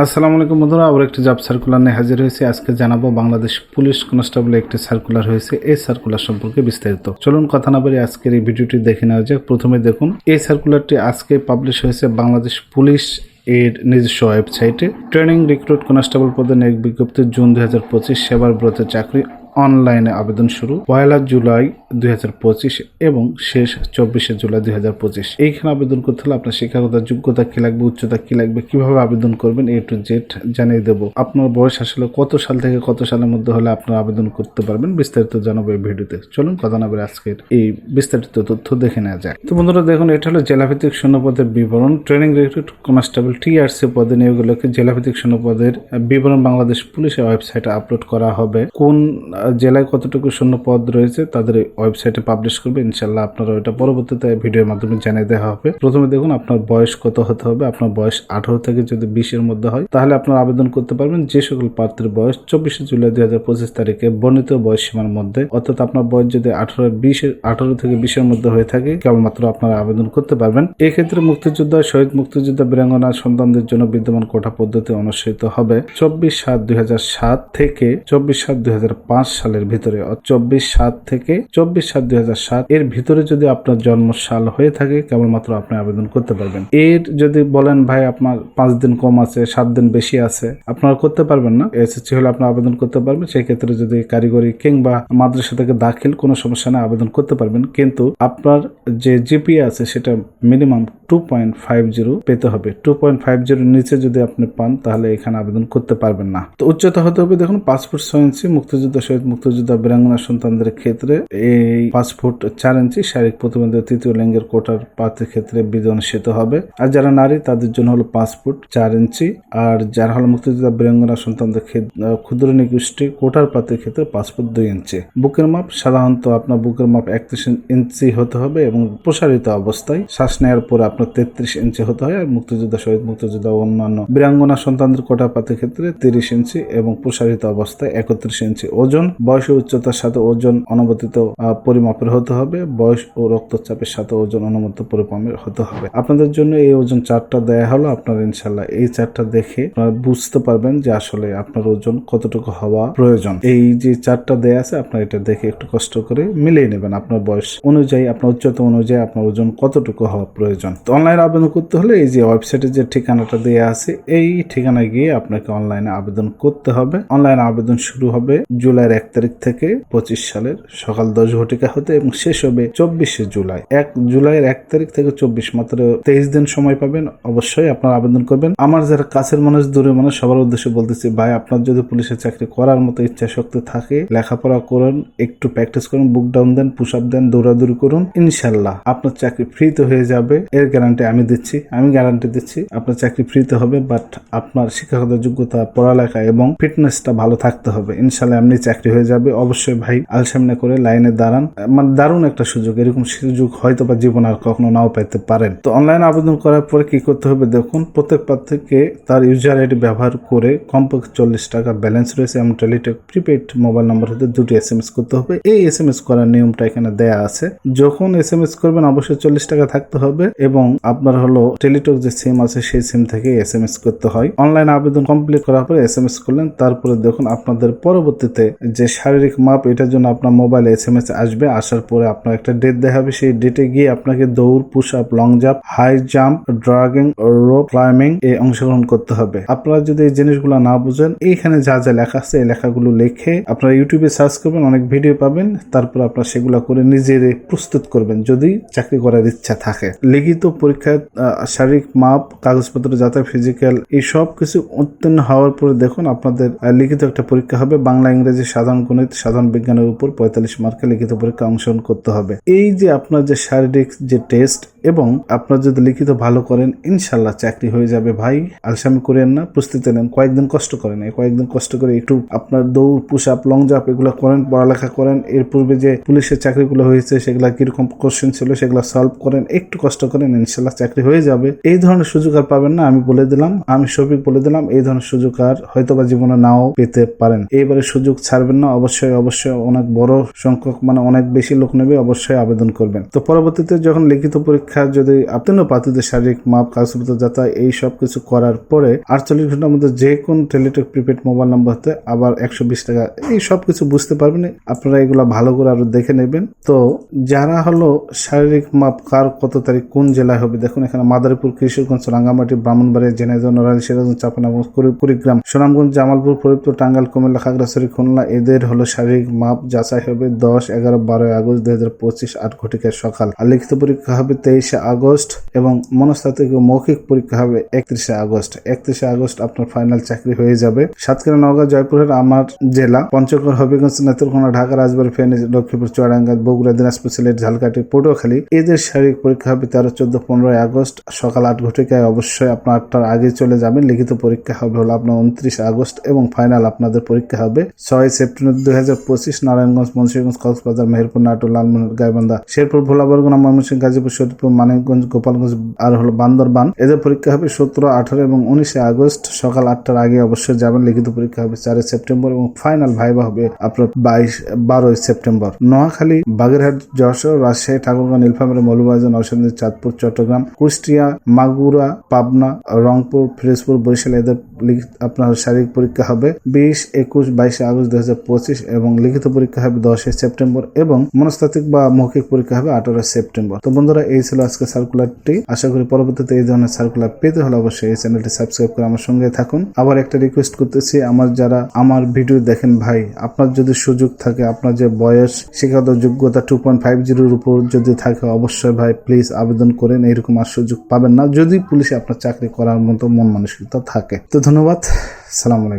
আসসালামু আলাইকুম বন্ধুরা, আবার একটি জব সার্কুলার নিয়ে হাজির হয়েছে। আজকে জানাব বাংলাদেশ পুলিশ কনস্টেবল একটি সার্কুলার হয়েছে। এই সার্কুলার সম্পর্কে বিস্তারিত। চলুন কথা না বলে আজকের এই ভিডিওটি দেখে নেওয়া যাক। প্রথমে দেখুন, এই সার্কুলারটি আজকে পাবলিশ হয়েছে বাংলাদেশ পুলিশ এর নিজস্ব ওয়েবসাইটে ট্রেনিং রিক্রুট কনস্টেবল পদে এক বিজ্ঞপ্তি জুন দুই হাজার পঁচিশ, সেবার ব্রতের চাকরি। অনলাইনে আবেদন শুরু পয়লা জুলাই দুই হাজার পঁচিশ এবং শেষ চব্বিশে জুলাই দু হাজার পঁচিশ। এইখানে আবেদন করতে হলে আপনার শিক্ষাগত যোগ্যতা কি লাগবে, উচ্চতা কি লাগবে, কীভাবে আবেদন করবেন, এ টু জেড জানিয়ে দেবো। আপনার বয়স আসলে কত সাল থেকে কত সালের মধ্যে হলে আপনার আবেদন করতে পারবেন, বিস্তারিত জানাব এই ভিডিওতে। চলুন, কথা না আজকের এই বিস্তারিত তথ্য দেখে নেওয়া যায় তো বন্ধুরা, দেখুন, এটা হলো জেলাভিত্তিক শূন্যপদের বিবরণ। ট্রেনিং রিক্রুট কনস্টেবল টিআরসি পদে নিয়োগগুলোকে জেলাভিত্তিক শূন্যপদের বিবরণ বাংলাদেশ পুলিশের ওয়েবসাইটে আপলোড করা হবে। কোন জেলায় কতটুকু শূন্য পদ রয়েছে তাদের ওয়েবসাইটে পাবলিশ করবে। ইনশাল্লাহ আপনারা ওইটা পরবর্তীতে ভিডিওর মাধ্যমে জানিয়ে দেওয়া হবে। প্রথমে দেখুন আপনার বয়স কত হতে হবে। আপনার বয়স আঠারো থেকে যদি বিশের মধ্যে হয়, তাহলে আপনারা আবেদন করতে পারবেন যে সকল প্রার্থীর বয়স চব্বিশে জুলাই দুই হাজার পঁচিশ তারিখে বর্ণিত বয়স সীমার মধ্যে। অর্থাৎ আপনার বয়স যদি আঠারো বিশের আঠারো থেকে বিশের মধ্যে হয়ে থাকে, কেবলমাত্র আপনারা আবেদন করতে পারবেন। এক্ষেত্রে মুক্তিযোদ্ধা, শহীদ মুক্তিযোদ্ধা বীরাঙ্গনা সন্তানদের জন্য বিদ্যমান কোটা পদ্ধতি অনুসৃত হবে। চব্বিশ সাত দুই সাত থেকে চব্বিশ সাত দুই সালের ভিতরে চব্বিশ সাত থেকে চব্বিশ সাত দুই সাত। এর ভিতরে যদি আপনার জন্ম সাল হয়ে থাকে, কেবলমাত্র আপনি আবেদন করতে পারবেন। এর যদি বলেন, ভাই, আপনার পাঁচ দিন কম আছে, সাত দিন বেশি আছে, আপনারা করতে পারবেন না। এসএসসি হলে আপনি আবেদন করতে পারবেন। সেই ক্ষেত্রে যদি কারিগরি কিংবা মাদ্রাসা থেকে দাখিল কোনো সমস্যা নেই, আবেদন করতে পারবেন। কিন্তু আপনার যে জিপিএ আছে, সেটা minimum two point five zero পেতে হবে। টু পয়েন্ট ফাইভ জিরোর নিচে যদি আপনি পান, তাহলে এখানে আবেদন করতে পারবেন না। তো উচ্চতা হতে হবে, দেখুন পাসপোর্ট ইঞ্চি, মুক্তিযুদ্ধ শহীদ মুক্তিযোদ্ধা বীরাঙ্গনা সন্তানদের ক্ষেত্রে এই পাসপোর্ট চার ইঞ্চি শারীরিক প্রতিবন্ধী তৃতীয় লিঙ্গের কোটার প্রার্থীর ক্ষেত্রে বিধি অনুষ্ঠিত হবে। আর যারা নারী, তাদের জন্য হলো পাসপোর্ট চার ইঞ্চি আর যারা হলো মুক্তিযোদ্ধা বীরাঙ্গনা সন্তানদের ক্ষুদ্র নিগোষ্ঠী, কোটার প্রার্থীর ক্ষেত্রে পাসপোর্ট দুই ইঞ্চি। বুকের মাপ, সাধারণত আপনার বুকের মাপ একত্রিশ ইঞ্চি হতে হবে এবং প্রসারিত অবস্থায় শ্বাস নেওয়ার পরে আপনার তেত্রিশ ইঞ্চি হতে হয়। আর মুক্তিযোদ্ধা শহীদ মুক্তিযোদ্ধা অন্যান্য বীরাঙ্গনা সন্তানদের কোটা পাতের ক্ষেত্রে তিরিশ ইঞ্চি এবং প্রসারিত অবস্থায় একত্রিশ ইঞ্চি ওজন। বয়স ও উচ্চতার সাথে ওজন অনুমোদিত পরিমাপের হতে হবে। বয়স ও রক্তচাপের সাথে ওজন অনুমোদিত পরিমাপের হতে হবে। আপনাদের জন্য এই ওজন চারটা দেয়া হলো। আপনার ইনশাল্লাহ এই চারটা দেখে আপনারা বুঝতে পারবেন যে আসলে আপনার ওজন কতটুকু হওয়া প্রয়োজন। এই যে চারটা দেয়া আছে, আপনার এটা দেখে একটু কষ্ট করে মিলিয়ে নেবেন আপনার বয়স অনুযায়ী, আপনার উচ্চতা অনুযায়ী আপনার ওজন কতটুকু হওয়া প্রয়োজন। তো অনলাইন আবেদন করতে হলে এই যে ওয়েবসাইটে যে ঠিকানাটা দেওয়া আছে, এই ঠিকানায় গিয়ে আপনাকে অনলাইনে আবেদন করতে হবে। অনলাইন আবেদন শুরু হবে জুলাইয়ের এক তারিখ থেকে পঁচিশ সালের সকাল দশ ঘটিকা হতে এবং শেষ হবে চব্বিশে জুলাই। এক জুলাইয়ের এক তারিখ থেকে চব্বিশ, মাত্র তেইশ দিন সময় পাবেন। অবশ্যই আপনারা আবেদন করবেন। আমার যারা কাছের মানুষ দূরের মানুষ, সবার উদ্দেশ্যে বলতেছি, ভাই, আপনার যদি পুলিশের চাকরি করার মতো ইচ্ছা শক্তি থাকে, লেখাপড়া করুন, একটু প্র্যাকটিস করুন বুক ডাউন দেন পুশ আপ দেন, দৌড়াদৌড়ি করুন, ইনশাল্লাহ আপনার চাকরি ফ্রিতে হয়ে যাবে। এর গ্যারান্টি আমি দিচ্ছি, আমি গ্যারান্টি দিচ্ছি আপনার চাকরি ফ্রিতে হবে বাট আপনার শিক্ষাগত যোগ্যতা, পড়ালেখা এবং ফিটনেসটা ভালো থাকতে হবে। ইনশাল্লাহ এমনি চাকরি হয়ে যাবে। অবশ্যই ভাই আলসামনে করে লাইনে দাঁড়ান। মানে দারুণ একটা সুযোগ, এরকম সুযোগ হয়তো বা জীবন আর কখনো নাও পাইতে পারেন। তো অনলাইন আবেদন করার পরে কি করতে হবে দেখুন, প্রত্যেক প্রার্থীকে তার ইউজার আইডি ব্যবহার করে কমপক্ষে চল্লিশ টাকা ব্যালেন্স রয়েছে এবং টেলিটক প্রিপেড মোবাইল নম্বর হতে দুটি এস এম এস করতে হবে। এই এস এম এস করার নিয়মটা এখানে দেয়া আছে। যখন এস এম এস করবেন, অবশ্যই চল্লিশ টাকা থাকতে হবে এবং আপনার হলো টেলিটক যে সিম আছে, সেই সিম থেকে এস এম এস করতে হয়। অনলাইন আবেদন কমপ্লিট করার পরে এস এম এস করলেন, তারপরে দেখুন আপনাদের পরবর্তীতে যে শারীরিক মাপ, এটার জন্য আপনার মোবাইলে এস এম এস আসবে। আসার পরে আপনার একটা ডেট দেখাবে। সেই ডেটে গিয়ে আপনাকে দৌড় push up long jump high jump dragging rope climbing এ অংশগ্রহণ করতে হবে। আপনারা যদি এই জিনিসগুলো না বুঝেন, এইখানে যা যা লেখা আছে, এই লেখাগুলো লিখে আপনারা ইউটিউবে সার্চ করবেন, অনেক ভিডিও পাবেন। তারপর আপনারা সেগুলো করে নিজের প্রস্তুত করবেন, যদি চাকরি করার ইচ্ছা থাকে। লিখিত পরীক্ষায় শারীরিক মাপ, কাগজপত্র যাতে ফিজিক্যাল এই সব কিছু উত্তীর্ণ হওয়ার পরে দেখুন, আপনাদের লিখিত একটা পরীক্ষা হবে। বাংলা, ইংরেজি সাধারণ গণিত, সাধারণ বিজ্ঞানের উপর পঁয়তাল্লিশ মার্কে লিখিত পরীক্ষা অংশগ্রহণ করতে হবে। এই যে আপনার যে শারীরিক যে টেস্ট এবং আপনার যদি লিখিত ভালো করেন, ইনশাল্লাহ চাকরি হয়ে যাবে ভাই। আলসামি করেন না, প্রস্তুতি নেন। কয়েকদিন কষ্ট করেন। কয়েকদিন কষ্ট করে একটু আপনার দৌড় পুশ আপ লং জাম্প এগুলো করেন, পড়ালেখা করেন। এর পূর্বে যে পুলিশের চাকরিগুলো হয়েছে, সেগুলো কীরকম কোশ্চেন ছিল, সেগুলো সলভ করেন। একটু কষ্ট করেন, ইনশাল্লাহ চাকরি হয়ে যাবে। এই ধরনের সুযোগ আর পাবেন না, আমি বলে দিলাম। আমি সবিক বলে দিলাম, এই ধরনের সুযোগ আর হয়তোবা জীবনে নাও পেতে পারেন। এইবারে সুযোগ ছাড়বেন যাবেন না, অবশ্যই অবশ্যই অনেক বড় সংখ্যক মানে অনেক বেশি লোক নেবে, অবশ্যই আবেদন করবেন। তো পরবর্তীতে যখন লিখিত পরীক্ষা যদি আপনি প্রার্থীদের শারীরিক মাপ, কাগজপত্র যাতা এই সব কিছু করার পরে আটচল্লিশ ঘণ্টার মধ্যে যে কোন টেলিটক প্রিপেড মোবাইল নাম্বার হতে আবার একশো বিশ টাকা, এই সব কিছু বুঝতে পারবেন, আপনারা এগুলো ভালো করে আরও দেখে নেবেন। তো যারা হলো শারীরিক মাপ কার কত তারিখ কোন জেলায় হবে, দেখুন এখানে মাদারীপুর, কিশোরগঞ্জ, রাঙ্গামাটি, ব্রাহ্মণবাড়িয়া ঝিনাইদহ নড়াইল, সিরাজগঞ্জ কুড়ি- কুড়িগ্রাম, সুনামগঞ্জ, জামালপুর, ফরিদপুর টাঙ্গাল কুমিল্লা, খাগড়াছড়ি, খুলনা এদের হলো শারীরিক মাপ যাচাই হবে দশ, এগারো, বারোই আগস্ট দুই হাজার পঁচিশ আট ঘটিকার সকাল। আর লিখিত পরীক্ষা হবে তেইশে আগস্ট এবং মনস্তাত্ত্বিক মৌখিক পরীক্ষা হবে একত্রিশে আগস্ট। একত্রিশে আগস্ট আপনার ফাইনাল চাকরি হয়ে যাবে। সাতক্ষীরা, নওগাঁ জয়পুরের আমার জেলা, পঞ্চগড়, হবিগঞ্জ, নেত্রকোনা, ঢাকা, রাজবাড়ী, ফেনী, লক্ষ্মীপুর, চুয়াডাঙ্গা, বগুড়া, দিনাজপুর, সিলেট, ঝালকাঠি, পটুয়াখালী। এদের শারীরিক পরীক্ষা হবে তেরো, চোদ্দ, পনেরোই আগস্ট। সকাল আট ঘটিকায় অবশ্যই আপনার আটটার আগে চলে যাবেন। লিখিত পরীক্ষা হবে হলো আপনার উনত্রিশ আগস্ট এবং ফাইনাল আপনাদের পরীক্ষা হবে ছয় সেপ্টেম্বর। দুই হাজার পঁচিশ নারায়ণগঞ্জ, মুন্সিগঞ্জ, কক্সবাজার, মেহেরপুর, নাটোর লালমোহন গাইবান্ধা, শেরপুর, ভোলা, বরগুনা, ময়মনসিংহ, গাজীপুর শরীরপুর মানিকগঞ্জ, গোপালগঞ্জ আর হলো বান্দরবান। এদের পরীক্ষা হবে সতেরো, আঠারো এবং উনিশে আগস্ট। সকাল আটটার আগে অবশ্যই যাবেন। লিখিত পরীক্ষা হবে চারই সেপ্টেম্বর এবং ফাইনাল ভাইবা হবে আপনার বাইশ, বারোই সেপ্টেম্বর। নোয়াখালী, বাগেরহাট, যশোর, রাজশাহী, ঠাকুরগাঁও, নীলফামারী মৌলবাজার নরসিংদী, চাঁদপুর, চট্টগ্রাম, কুষ্টিয়া, মাগুরা, পাবনা, রংপুর, ফিরোজপুর, বরিশাল। এদের আপনার শারীরিক পরীক্ষা হবে। বিশ, একুশ, বাইশে আগস্ট দুই হাজার পঁচিশ এবং লিখিত পরীক্ষা হবে দশই সেপ্টেম্বর এবং মনস্তাত্ত্বিক বা মৌখিক পরীক্ষা হবে আঠারোই সেপ্টেম্বর। তো বন্ধুরা, এই ছিল আজকে সার্কুলারটি আশা করি পরবর্তীতে এই ধরনের সার্কুলার পেতে হলে অবশ্যই এই চ্যানেলটি সাবস্ক্রাইব করে আমার সঙ্গে থাকুন। আবার একটা রিকোয়েস্ট করতেছি, আমার যারা আমার ভিডিও দেখেন ভাই, আপনার যদি সুযোগ থাকে, আপনার যে বয়স, শিক্ষাগত যোগ্যতা টু পয়েন্ট ফাইভ জিরোর উপর যদি থাকে, অবশ্যই ভাই প্লিজ আবেদন করেন এইরকম আর সুযোগ পাবেন না। যদি পুলিশে আপনার চাকরি করার মতো মন মানসিকতা থাকে। তো ধন্যবাদ, সালাম আলাইকুম।